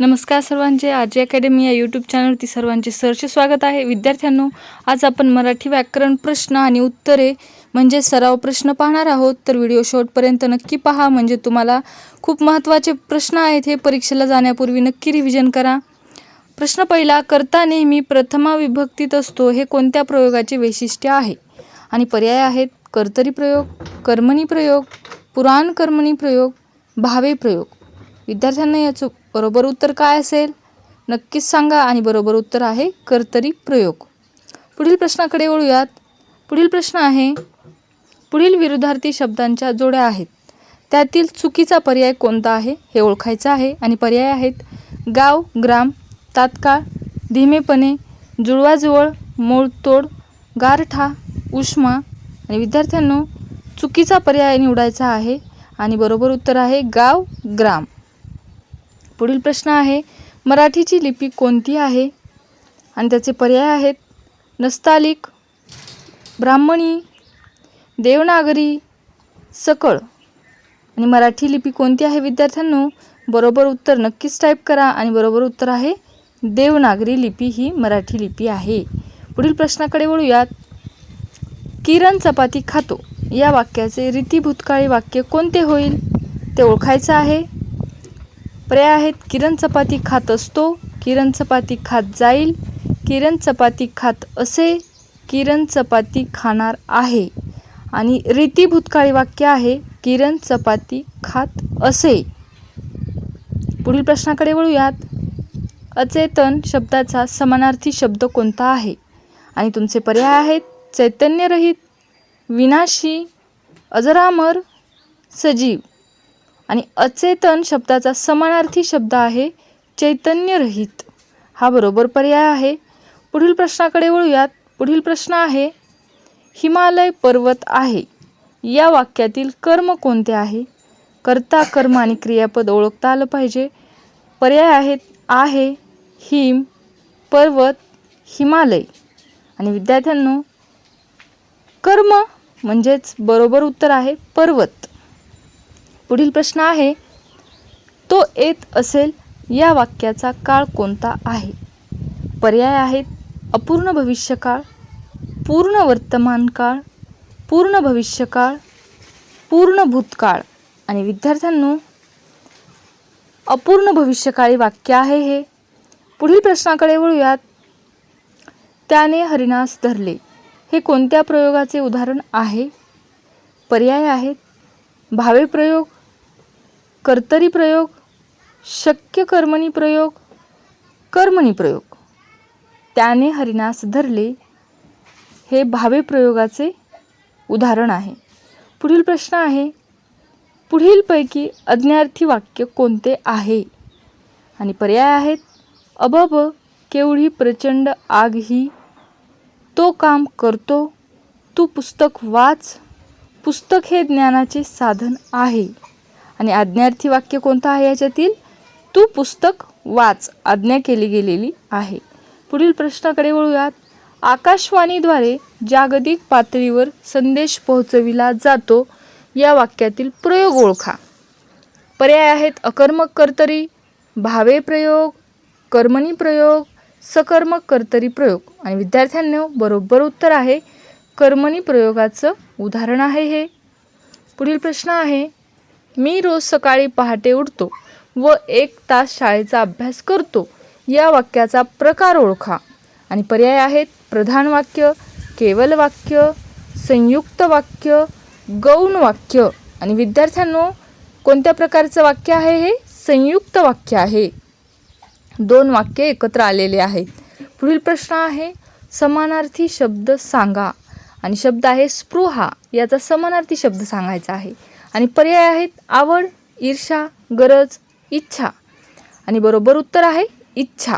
नमस्कार सर्वांचे. आजी अकॅडमी या यूट्यूब चॅनलवरती सर्वांचे सरचे स्वागत आहे. विद्यार्थ्यांनो आज आपण मराठी व्याकरण प्रश्न आणि उत्तरे म्हणजे सराव प्रश्न पाहणार आहोत. तर व्हिडिओ शेवटपर्यंत नक्की पहा. म्हणजे तुम्हाला खूप महत्त्वाचे प्रश्न आहेत हे परीक्षेला जाण्यापूर्वी नक्की रिव्हिजन करा. प्रश्न पहिला करता नेहमी प्रथमा विभक्तीत असतो हे कोणत्या प्रयोगाचे वैशिष्ट्य आहे? आणि पर्याय आहेत कर्तरी प्रयोग कर्मणी प्रयोग पुराण कर्मणी प्रयोग भावे प्रयोग. विद्यार्थ्यांना याचं बरोबर उत्तर काय असेल? नक्कीच सांगा आणि बरोबर उत्तर आहे कर्तरी प्रयोग. पुढील प्रश्नाकडे वळूयात. पुढील प्रश्न आहे पुढील विरुद्धार्थी शब्दांच्या जोड्या आहेत. त्यातील चुकीचा पर्याय कोणता आहे हे ओळखायचं आहे आणि पर्याय आहेत गाव ग्राम तात्काळ धीमेपणे जुळवाजुळव मोडतोड गारठा उष्मा. आणि विद्यार्थ्यांनो चुकीचा पर्याय निवडायचा आहे आणि बरोबर उत्तर आहे गाव ग्राम. पुढील प्रश्न आहे मराठीची लिपी कोणती आहे? आणि त्याचे पर्याय आहेत. नस्तालिक ब्राह्मणी देवनागरी सकळ. आणि मराठी लिपी कोणती आहे विद्यार्थ्यांनो? बरोबर उत्तर नक्कीच टाईप करा आणि बरोबर उत्तर आहे देवनागरी लिपी ही मराठी लिपी आहे. पुढील प्रश्नाकडे वळूयात. किरण चपाती खातो. या वाक्याचे रीती भूतकाळी वाक्य कोणते होईल? ते ओळखायचं आहे. पर्याय आहेत. किरण चपाती खात असतो किरण चपाती खात जाईल किरण चपाती खात असे किरण चपाती खाणार आहे. आणि रीती भूतकाळी वाक्य आहे किरण चपाती खात असे. पुढील प्रश्नाकडे वळूयात. अचेतन शब्दाचा समानार्थी शब्द कोणता आहे? आणि तुमचे पर्याय आहेत चैतन्यरहित विनाशी अजरामर सजीव. आणि अचेतन शब्दाचा समानार्थी शब्द आहे चैतन्यरहित. हा बरोबर पर्याय आहे. पुढील प्रश्नाकडे वळूयात. पुढील प्रश्न आहे हिमालय पर्वत आहे. या वाक्यातील कर्म कोणते आहे? कर्ता कर्म आणि क्रियापद ओळखता आलं पाहिजे. पर्याय आहेत आहे हिम पर्वत हिमालय. आणि विद्यार्थ्यांनो कर्म म्हणजेच बरोबर उत्तर आहे पर्वत. पुढील प्रश्न आहे तो येत असेल या वाक्याचा काळ कोणता आहे? पर्याय आहेत अपूर्ण भविष्यकाळ पूर्ण वर्तमान काळ पूर्ण भविष्यकाळ पूर्ण भूतकाळ. आणि विद्यार्थ्यांनो अपूर्ण भविष्यकाळी वाक्य आहे हे. पुढील प्रश्नाकडे वळूयात. त्याने हरिणास धरले. हे कोणत्या प्रयोगाचे उदाहरण आहे? पर्याय आहेत भावे प्रयोग कर्तरी प्रयोग शक्य कर्मणी प्रयोग कर्मणी प्रयोग. त्याने हरिनास धरले. हे भावे प्रयोगाचे उदाहरण आहे. पुढील प्रश्न आहे पुढीलपैकी अज्ञार्थी वाक्य कोणते आहे? आणि पर्याय आहेत अबब केवढी प्रचंड आग ही. तो काम करतो तू पुस्तक वाच. पुस्तक हे ज्ञानाचे साधन आहे. आणि आज्ञार्थी वाक्य कोणतं आहे याच्यातील? तू पुस्तक वाच आज्ञा केली गेलेली आहे. पुढील प्रश्नाकडे वळूयात. आकाशवाणीद्वारे जागतिक पातळीवर संदेश पोहोचविला जातो. या वाक्यातील प्रयोग ओळखा. पर्याय आहेत अकर्मक कर्तरी भावे प्रयोग कर्मणी प्रयोग सकर्मक कर्तरी प्रयोग. आणि विद्यार्थ्यांना बरोबर उत्तर आहे. कर्मणी प्रयोगाचं उदाहरण आहे हे. पुढील प्रश्न आहे मी रोज सकाळी पहाटे उठतो व एक तास शाळेचा अभ्यास करतो. या वाक्याचा प्रकार ओळखा. आणि पर्याय आहेत प्रधान वाक्य केवल वाक्य संयुक्त वाक्य गौण वाक्य. आणि विद्यार्थ्यांनो कोणत्या प्रकारचं वाक्य आहे हे? संयुक्त वाक्य आहे. दोन वाक्य एकत्र आलेले आहेत. पुढील प्रश्न आहे समानार्थी शब्द सांगा. आणि शब्द आहे स्पृहा. याचा समानार्थी शब्द सांगायचा आहे. आणि पर्याय आहेत आवड ईर्षा गरज इच्छा. आणि बरोबर उत्तर आहे इच्छा.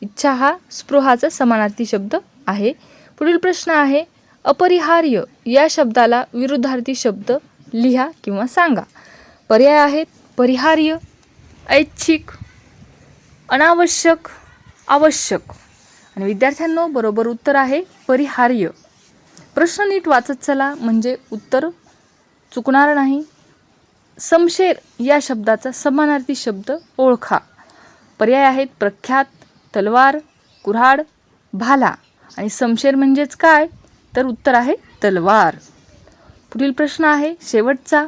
इच्छा हा स्पृहाचा समानार्थी शब्द आहे. पुढील प्रश्न आहे अपरिहार्य या शब्दाला विरुद्धार्थी शब्द लिहा किंवा सांगा. पर्याय आहेत परिहार्य ऐच्छिक अनावश्यक आवश्यक. आणि विद्यार्थ्यांनो बरोबर उत्तर आहे परिहार्य. प्रश्न नीट वाचत चला म्हणजे उत्तर चुकणार नाही. समशेर या शब्दाचा समानार्थी शब्द ओळखा. पर्याय आहेत प्रख्यात तलवार कुऱ्हाड भाला. आणि समशेर म्हणजेच काय? तर उत्तर आहे तलवार. पुढील प्रश्न आहे शेवटचा.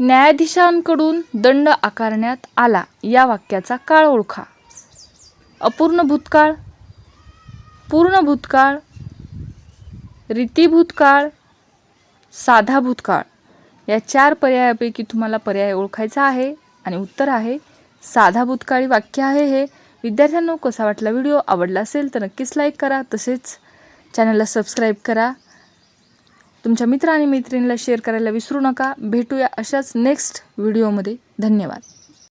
न्यायाधीशांकडून दंड आकारण्यात आला. या वाक्याचा काळ ओळखा. अपूर्ण भूतकाळ पूर्ण भूतकाळ रीती भूतकाळ साधा भूतकाळ. या चार पर्यायापैकी तुम्हाला पर्याय ओळखायचा आहे आणि उत्तर आहे साधा भूतकाळी वाक्य आहे हे. विद्यार्थ्यांनो कसा वाटला व्हिडिओ? आवडला असेल तर नक्कीच लाईक करा. तसेच चॅनलला सबस्क्राईब करा. तुमच्या मित्र आणि मैत्रिणीला शेअर करायला विसरू नका. भेटूया अशाच नेक्स्ट व्हिडिओमध्ये धन्यवाद.